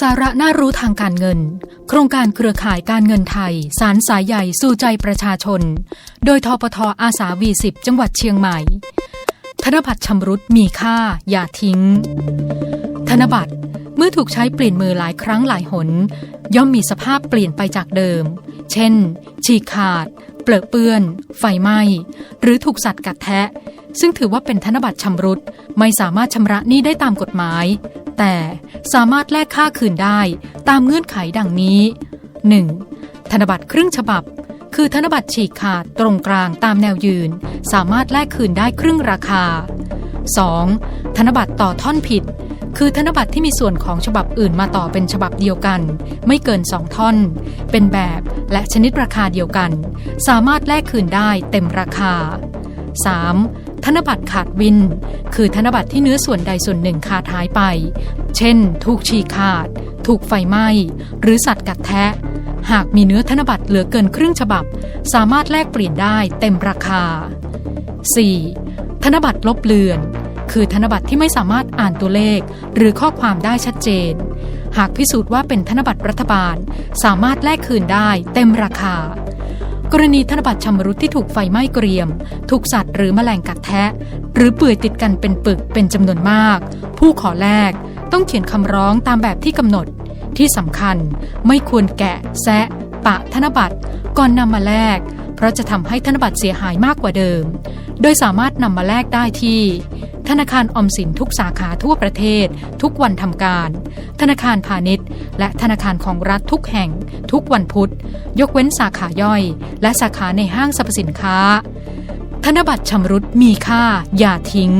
สาระน่ารู้ทางการเงิน โครงการเครือข่ายการเงินไทย สารสายใหญ่สู่ใจประชาชน โดยทปทอาสาวีสิบจังหวัดเชียงใหม่ ธนบัตรชำรุดมีค่า อย่าทิ้ง ธนบัตรเมื่อถูกใช้เปลี่ยนมือหลายครั้งหลายหน ย่อมมีสภาพเปลี่ยนไปจากเดิม เช่น ฉีกขาด เปลือเปื้อน ไฟไหม้ หรือถูกสัตว์กัดแทะ ซึ่งถือว่าเป็นธนบัตรชำรุดไม่สามารถชำระหนี้ได้ตามกฎหมาย แต่สามารถแลกค่าคืนได้ตามเงื่อนไขดังนี้ 1. ธนบัตรครึ่งฉบับ คือธนบัตรฉีกขาดตรงกลางตามแนวยืน สามารถแลกคืนได้ครึ่งราคา 2. ธนบัตรต่อท่อนผิด คือธนบัตรที่มีส่วนของฉบับอื่นมาต่อเป็นฉบับเดียวกัน ไม่เกินสองท่อน เป็นแบบและชนิดราคาเดียวกัน สามารถแลกคืนได้เต็มราคา 3. ธนบัตรขาดวิน คือธนบัตรที่เนื้อส่วนใดส่วนหนึ่งขาดหายไป เช่น ถูกฉีกขาด ถูกไฟไหม้ หรือสัตว์กัดแทะ หากมีเนื้อธนบัตรเหลือเกินครึ่งฉบับ สามารถแลกเปลี่ยนได้เต็มราคา 4. ธนบัตรลบเลือน คือธนบัตรที่ไม่สามารถอ่านตัวเลข หรือข้อความได้ชัดเจน หากพิสูจน์ว่าเป็นธนบัตรรัฐบาล สามารถแลกคืนได้เต็มราคา กรณีธนบัตรชำรุดที่ถูกไฟไหม้เกรียม ถูกสัตว์หรือแมลงกัดแทะ หรือเปื่อยติดกันเป็นปึกเป็นจำนวนมาก ผู้ขอแลกต้องเขียนคำร้องตามแบบที่กำหนด ที่สำคัญไม่ควรแกะ แซะ ปะธนบัตรก่อนนำมาแลก เพราะจะทำให้ธนบัตรเสียหายมากกว่าเดิม โดยสามารถนำมาแลกได้ที่ ธนาคารอมสินทุกสาขาทั่วประเทศ ทุกวันทำการ ธนาคารพาณิชย์ และธนาคารของรัฐทุกแห่ง ทุกวันพุธ ยกเว้นสาขาย่อย และสาขาในห้างสรรพสินค้า ธนบัตรชำรุดมีค่าอย่าทิ้ง